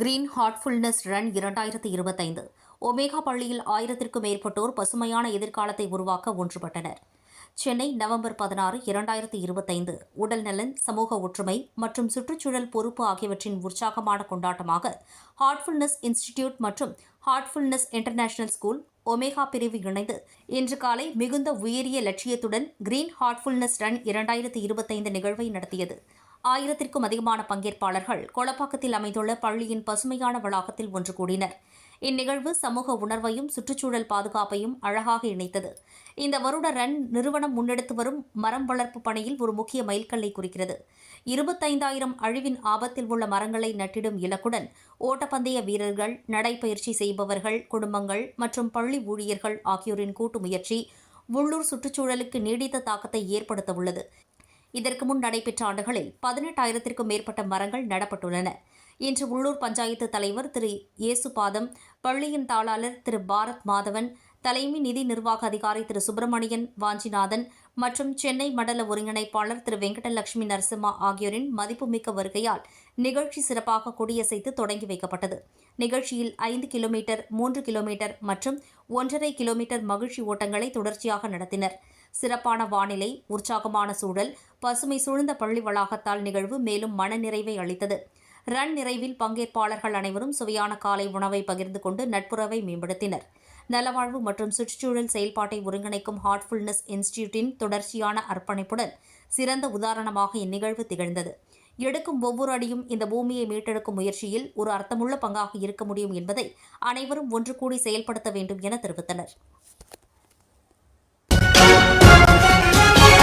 Green Heartfulness run இரண்டாயிரத்தி இருபத்தைந்து. Omega பள்ளியில் ஆயிரத்திற்கும் மேற்பட்டோர் பசுமையான எதிர்காலத்தை உருவாக்க ஒன்றுபட்டனர். சென்னை நவம்பர் பதினாறு இரண்டாயிரத்தி இருபத்தைந்து. உடல்நலன் சமூக ஒற்றுமை மற்றும் சுற்றுச்சூழல் பொறுப்பு ஆகியவற்றின் உற்சாகமான கொண்டாட்டமாக ஹார்ட்ஃபுல்னஸ் இன்ஸ்டிடியூட் மற்றும் ஹார்ட்ஃபுல்னஸ் இன்டர்நேஷனல் ஸ்கூல் ஒமேகா பிரிவு இணைந்து இன்று காலை மிகுந்த உயரிய லட்சியத்துடன் கிரீன் ஹார்ட்ஃபுல்னஸ் ரன் இரண்டாயிரத்தி இருபத்தைந்து நிகழ்வை நடத்தியது. ஆயிரத்திற்கும் அதிகமான பங்கேற்பாளர்கள் கொளப்பாக்கத்தில் அமைந்துள்ள பள்ளியின் பசுமையான வளாகத்தில் ஒன்று கூடினர். இந்நிகழ்வு சமூக உணர்வையும் சுற்றுச்சூழல் பாதுகாப்பையும் அழகாக இணைத்தது. இந்த வருட ரன் நிறுவனம் முன்னெடுத்து வரும் மரம் வளர்ப்பு பணியில் ஒரு முக்கிய மைல்கல்லை குறிக்கிறது. இருபத்தைந்தாயிரம் அழிவின் ஆபத்தில் உள்ள மரங்களை நட்டிடும் இலக்குடன் ஓட்டப்பந்தய வீரர்கள் நடைபயிற்சி செய்பவர்கள் குடும்பங்கள் மற்றும் பள்ளி ஊழியர்கள் ஆகியோரின் கூட்டு முயற்சி உள்ளூர் சுற்றுச்சூழலுக்கு நீடித்த தாக்கத்தை ஏற்படுத்த உள்ளது இதற்கு முன் நடைபெற்ற ஆண்டுகளில் பதினெட்டாயிரத்திற்கும் மேற்பட்ட மரங்கள் நடப்பட்டுள்ளன. இன்று உள்ளூர் பஞ்சாயத்து தலைவர் திரு இயேசுபாதம் பள்ளியின் தாளாளர் திரு பாரத் மாதவன் தலைமை நிதி நிர்வாக அதிகாரி திரு சுப்பிரமணியன் வாஞ்சிநாதன் மற்றும் சென்னை மண்டல ஒருங்கிணைப்பாளர் திரு வெங்கடலட்சுமி நரசிம்மா ஆகியோரின் மதிப்புமிக்க வருகையால் நிகழ்ச்சி சிறப்பாக கொடியசைத்து தொடங்கி வைக்கப்பட்டது. நிகழ்ச்சியில் ஐந்து கிலோமீட்டர் மூன்று கிலோமீட்டர் மற்றும் ஒன்றரை கிலோமீட்டர் மகிழ்ச்சி ஓட்டங்களை தொடர்ச்சியாக நடத்தினர். சிறப்பான வானிலை உற்சாகமான சூழல் பசுமை சூழ்ந்த பள்ளி வளாகத்தால் நிகழ்வு மேலும் மனநிறைவை அளித்தது. ரன் நிறைவில் பங்கேற்பாளர்கள் அனைவரும் சுவையான காலை உணவை பகிர்ந்து கொண்டு நட்புறவை மேம்படுத்தினர். நலவாழ்வு மற்றும் சுற்றுச்சூழல் செயல்பாட்டை ஒருங்கிணைக்கும் ஹார்ட்ஃபுல்னஸ் இன்ஸ்டிடியூட்டின் தொடர்ச்சியான அர்ப்பணிப்புடன் சிறந்த உதாரணமாக இந்நிகழ்வு திகழ்ந்தது. எடுக்கும் ஒவ்வொரு அடியும் இந்த பூமியை மீட்டெடுக்கும் முயற்சியில் ஒரு அர்த்தமுள்ள பங்காக இருக்க முடியும் என்பதை அனைவரும் ஒன்று கூடி செயல்படுத்த வேண்டும் என தெரிவித்தனர்.